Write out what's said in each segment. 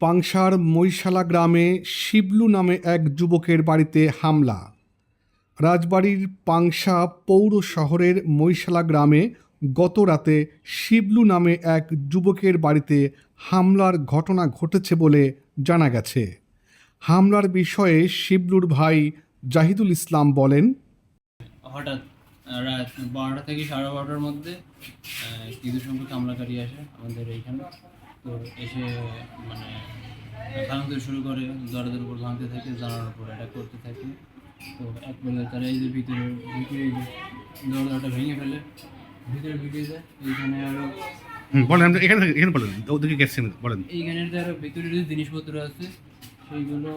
পাংশার মৈশালা গ্রামে শিবলু নামে এক যুবকের বাড়িতে হামলা। রাজবাড়ির পাংশা পৌর শহরের মৈশালা গ্রামে গত রাতে শিবলু নামে এক যুবকের বাড়িতে হামলার ঘটনা ঘটেছে বলে জানা গেছে। হামলার বিষয়ে শিবলুর ভাই জাহিদুল ইসলাম বলেন, হঠাৎ রাত বারোটা থেকে সাড়ে বারোটার মধ্যে কিছু সংখ্যক হামলাকারী আসে আমাদের এইখানে। তো এসে মানে ভাঙতে শুরু করে দরজার উপর ভাঙতে থাকে জানার উপর এটা করতে থাকে। তো এক বেলা তারা এই যে ভিতরে যে দরজাটা ভেঙে ফেলে ভিতরে ঢুকে যায় এইখানে আরও হুম, বলেন আপনি এখানে এখানে বলেন ওদিকে গেছেন বলেন। এইখানে আরও ভিতরে যে জিনিসপত্র আছে সেইগুলো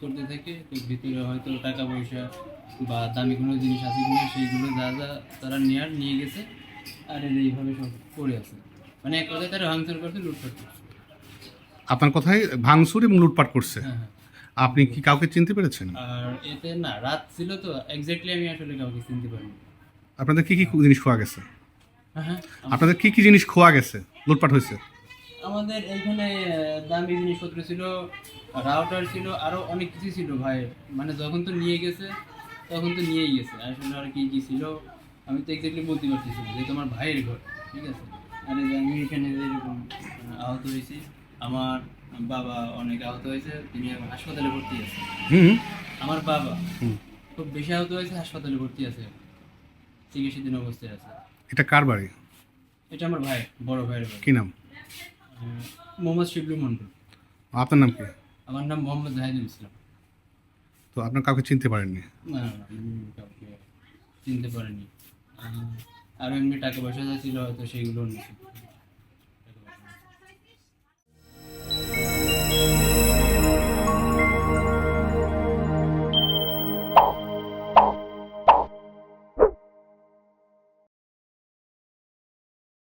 করতে থাকে তো ভিতরে হয়তো টাকা পয়সা বা দামি কোনো জিনিস আছে কিনা সেইগুলো যা যা তারা নেওয়ার নিয়ে গেছে আর এইভাবে সব পড়ে আছে। মানে এক কথায় তারা ভাঙচুর করছে লুটপাট করছে। আপনার কথায় ভাঙচুর এবং লুটপাট করছে। হ্যাঁ হ্যাঁ। আপনি কি কাউকে চিনতে পেরেছেন? আর এতে না রাত ছিল তো এক্স্যাক্টলি আমি আসলে কাউকে চিনতে পারিনি। আপনাদের কি কি জিনিস খোয়া গেছে? হ্যাঁ হ্যাঁ। আপনাদের কি কি জিনিস খোয়া গেছে? লুটপাট হয়েছে? আমাদের এইখানে আহ, দামি জিনিসপত্র ছিল রাউটার ছিল আরও অনেক কিছু ছিল ভাই। মানে যখন তো নিয়ে গেছে তখন তো নিয়েই গেছে। আসলে আর কি কি ছিল আমি তো এক্স্যাক্টলি বলতে পারতেছি না যেহেতু আমার ভাইয়ের ঘর ঠিক আছে? আর আমি এখানে এরকম আহত হয়েছি। আমার বাবা অনেক আহত হয়েছে তিনি এখন হাসপাতালে ভর্তি আছে। আমার বাবা খুব বেশি আহত হয়েছে হাসপাতালে ভর্তি আছে। চিকিৎসাধীন অবস্থায় আছে। এটা কার বাড়ি? এটা আমার ভাই বড় ভাইয়ের বাড়ি। কি নাম? মোহাম্মদ শিবলু মন্ডল আপনার নাম কি? আমার নাম মোহাম্মদ জাহিদুল ইসলাম। তো আপনার কাউকে চিনতে পারেননি? না চিনতে পারিনি। আহ, আর এমনি টাকা পয়সা যা ছিল হয়তো সেইগুলো নিয়েছি।